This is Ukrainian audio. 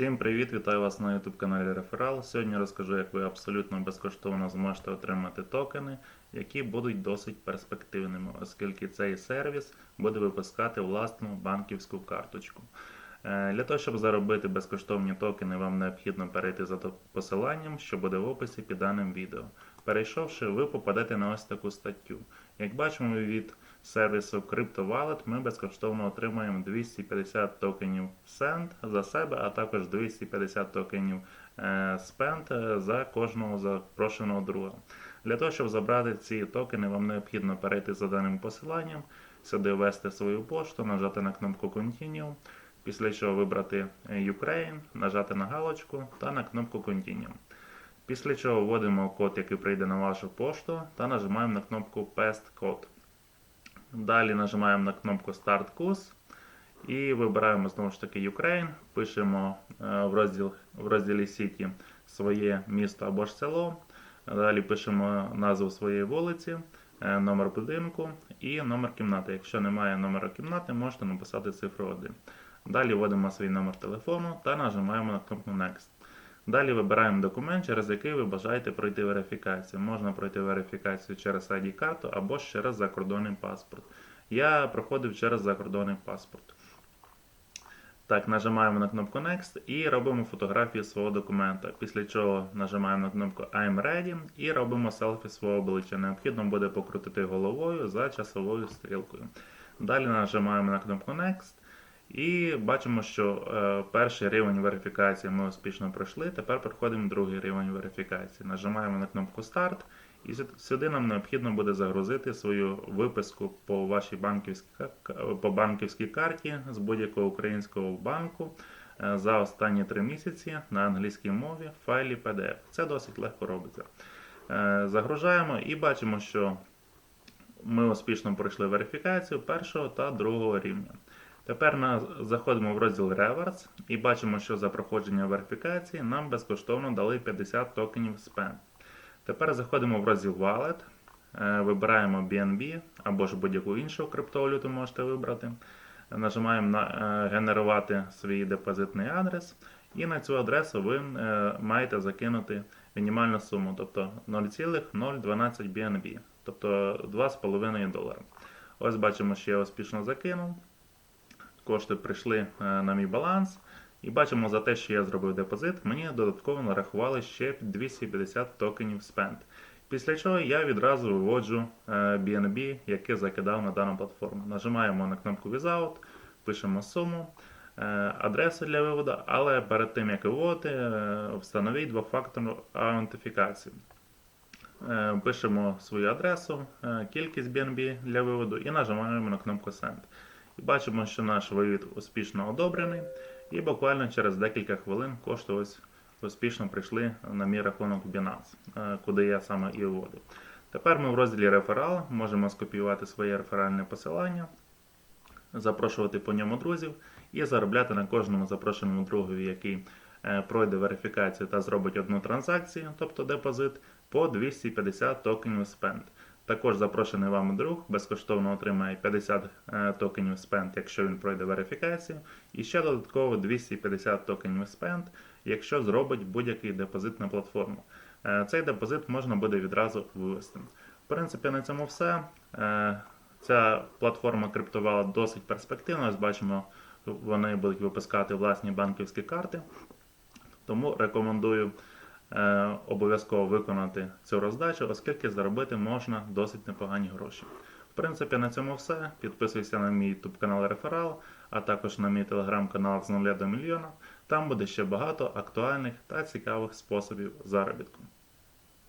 Всім привіт! Вітаю вас на YouTube каналі Реферал. Сьогодні розкажу, як ви абсолютно безкоштовно зможете отримати токени, які будуть досить перспективними, оскільки цей сервіс буде випускати власну банківську карточку. Е, Для того, щоб заробити безкоштовні токени, вам необхідно перейти за посиланням, що буде в описі під даним відео. Перейшовши, ви попадете на ось таку статтю. Як бачимо від сервісу CryptoWallet, ми безкоштовно отримаємо 250 токенів Send за себе, а також 250 токенів е, Spend е, за кожного запрошеного друга. Для того, щоб забрати ці токени, вам необхідно перейти за даним посиланням, сюди ввести свою пошту, нажати на кнопку Continue, після чого вибрати е, Ukraine, нажати на галочку та на кнопку Continue. Після чого вводимо код, який прийде на вашу пошту, та нажимаємо на кнопку Paste Code. Далі нажимаємо на кнопку Start Course і вибираємо знову ж таки Ukraine, пишемо е, в, розділ, в розділі City своє місто або ж село. Далі пишемо назву своєї вулиці, е, номер будинку і номер кімнати. Якщо немає номера кімнати, можете написати цифру 1. Далі вводимо свій номер телефону та нажимаємо на кнопку Next. Далі вибираємо документ, через який ви бажаєте пройти верифікацію. Можна пройти верифікацію через ID-карту або через закордонний паспорт. Я проходив через закордонний паспорт. Так, нажимаємо на кнопку Next і робимо фотографію свого документа. Після чого нажимаємо на кнопку I'm ready і робимо селфі свого обличчя. Необхідно буде покрутити головою за часовою стрілкою. Далі нажимаємо на кнопку Next. І бачимо, що е, перший рівень верифікації ми успішно пройшли. Тепер проходимо другий рівень верифікації. Нажимаємо на кнопку Старт, і сюди нам необхідно буде загрузити свою виписку по вашій банківській, по банківській карті з будь-якого українського банку е, за останні три місяці на англійській мові в файлі PDF. Це досить легко робиться. Е, Загружаємо і бачимо, що ми успішно пройшли верифікацію першого та другого рівня. Тепер на, заходимо в розділ Rewards і бачимо, що за проходження верифікації нам безкоштовно дали 50 токенів Spend. Тепер заходимо в розділ Wallet, е, вибираємо BNB або ж будь-яку іншу криптовалюту можете вибрати. Нажимаємо на е, генерувати свій депозитний адрес, і на цю адресу ви е, маєте закинути мінімальну суму, тобто 0,012 BNB, тобто 2,5 долара. Ось бачимо, що я успішно закинув. Кошти прийшли е, на мій баланс. І бачимо за те, що я зробив депозит, мені додатково нарахували ще 250 токенів Spend. Після чого я відразу виводжу е, BNB, яке закидав на дану платформу. Нажимаємо на кнопку Without, пишемо суму, е, адресу для виводу, але перед тим як виводити, е, встановіть двофакторну аутентифікацію. Е, Пишемо свою адресу, е, кількість BNB для виводу і нажимаємо на кнопку Send. І бачимо, що наш вивід успішно одобрений. І буквально через декілька хвилин кошти ось успішно прийшли на мій рахунок Binance, е, куди я саме і вводив. Тепер ми в розділі реферал можемо скопіювати своє реферальне посилання, запрошувати по ньому друзів і заробляти на кожному запрошеному другові, який е, пройде верифікацію та зробить одну транзакцію, тобто депозит, по 250 токенів Spend. Також запрошений вами друг безкоштовно отримає 50 е, токенів Spend, якщо він пройде верифікацію, і ще додатково 250 токенів Spend, якщо зробить будь-який депозит на платформу. Е, Цей депозит можна буде відразу вивести. В принципі, на цьому все. Е, Ця платформа криптувала досить перспективна. Ось бачимо, вони будуть випускати власні банківські карти. Тому рекомендую обов'язково виконати цю роздачу, оскільки заробити можна досить непогані гроші. В принципі, на цьому все. Підписуйся на мій YouTube канал Реферал, а також на мій телеграм-канал з нуля до мільйона. Там буде ще багато актуальних та цікавих способів заробітку.